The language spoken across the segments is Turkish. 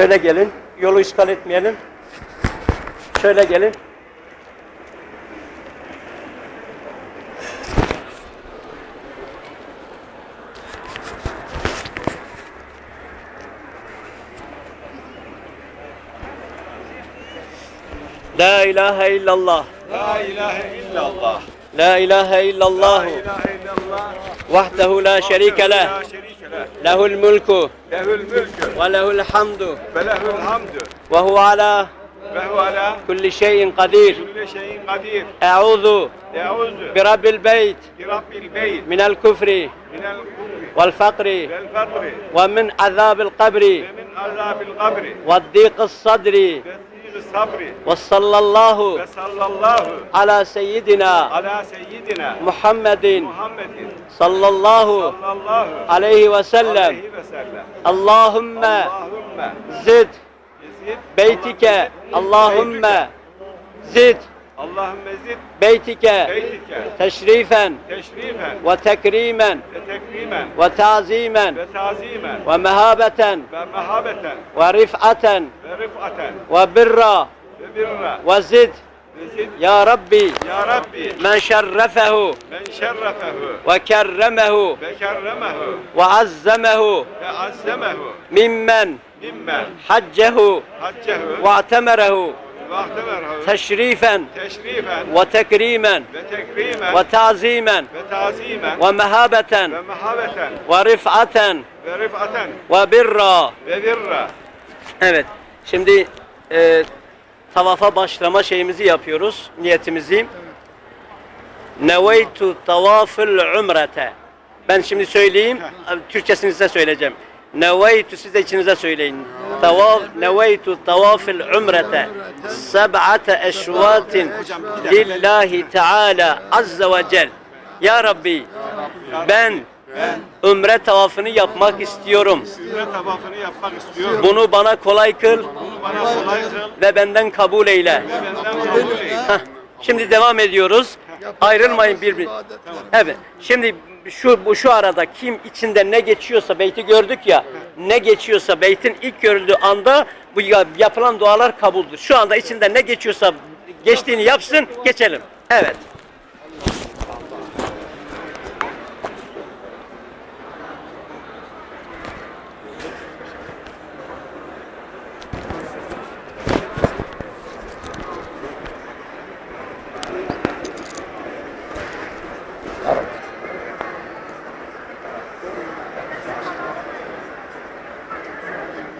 Şöyle gelin. Yolu işgal etmeyelim. Şöyle gelin. La ilahe illallah. La ilahe illallah. La ilahe illallah. La ilahe illallah. Vahdehu la şerike leh. له الملك له الملك. وله الحمد فله الحمد. وهو على فهو على كل شيء قدير. كل شيء قدير. أعوذ أعوذ برب البيت برب البيت. من الكفر من الكفر والفقر والفقر. ومن عذاب القبر ومن عذاب القبر. والضيق الصدر. وصلى الله وصلى الله على سيدنا على سيدنا محمد محمد. Sallallahu aleyhi ve sellem. Allahümme zid. Beytike. Allahümme zid. Allahümme zid. Beytike. Teşrifen ve tekrimen ve tazimen ve mehabeten ve rif'aten ve birra. ve zid ya Rabbi ya Rabbi men şerrefehu men şerrefehu ve kerremehu ve kerremehu ve azzemehu ve azzemehu mimmen mimmen haccehu haccehu ve atemerehu teşrifen teşrifen ve tekrimen ve tekrimen ve tazimen ve tazimen ve mehabeten ve mehabeten ve rif'aten ve rıfaten ve birra ve birra Evet. Şimdi e, tavafa başlama şeyimizi yapıyoruz. Niyetimizi. Neveytu tavafül umrete. Ben şimdi söyleyeyim. Türkçesini size söyleyeceğim. Neveytu siz de içinize söyleyin. Tavaf neveytu tavafül umrete. Seb'ate eşvatin lillahi teala azze ve cel. Ya Rabbi ben umre tavafını yapmak istiyorum. Ümre tavafını yapmak istiyorum. Bunu bana kolay kıl Bunu bana kolay kıl ve benden kabul eyle. ve benden kabul eyle. Heh, Şimdi devam ediyoruz. Ayrılmayın birbir. Evet. Şimdi şu bu şu arada kim içinde ne geçiyorsa beyti gördük ya. Ne geçiyorsa beytin ilk görüldüğü anda bu ya- yapılan dualar kabuldür. Şu anda içinde ne geçiyorsa geçtiğini yapsın, geçelim. Evet.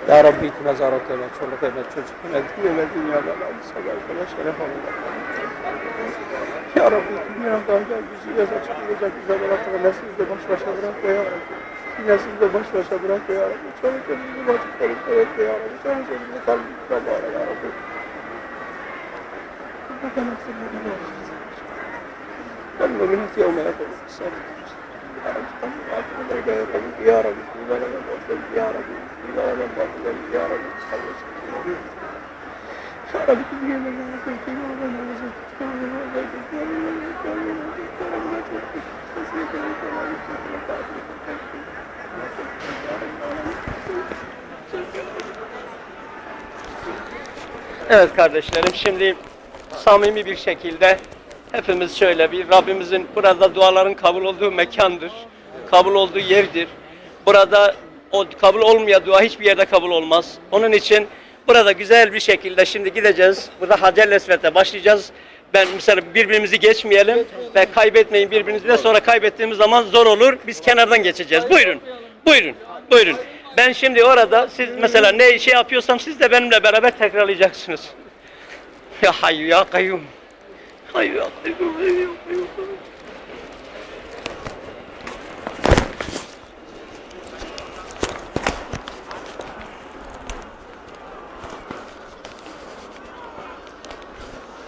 Ya Rabbi itine zarat eyle, çoluk eyle, çocuk eyle, din eyle, dünyada Allah sabah eyle, şeref eyle. Ya Rabbi dünyadan gel bizi yaz açık olacak bize bırak ve nesil de baş başa bırak ve ya Rabbi. Nesil de baş başa bırak ve ya Rabbi. Çoluk elimizi evet ve ya Rabbi. Çoluk elimizi kalbimizi kabara ya Rabbi. Buradan aksırmadan olacağız. Ben müminat yevme yapalım. Tamam, Evet kardeşlerim şimdi samimi bir şekilde hepimiz şöyle bir Rabbimizin burada duaların kabul olduğu mekandır. Kabul olduğu yerdir. Burada o kabul olmayan dua hiçbir yerde kabul olmaz. Onun için burada güzel bir şekilde şimdi gideceğiz. Burada Hacer Lesvet'e başlayacağız. Ben mesela birbirimizi geçmeyelim ve kaybetmeyin birbirinizi de sonra kaybettiğimiz zaman zor olur. Biz kenardan geçeceğiz. Buyurun. Buyurun. Buyurun. Ben şimdi orada siz mesela ne şey yapıyorsam siz de benimle beraber tekrarlayacaksınız. Ya hayyu ya kayyum. Hayyu ya kayyum. Hayyu ya kayyum.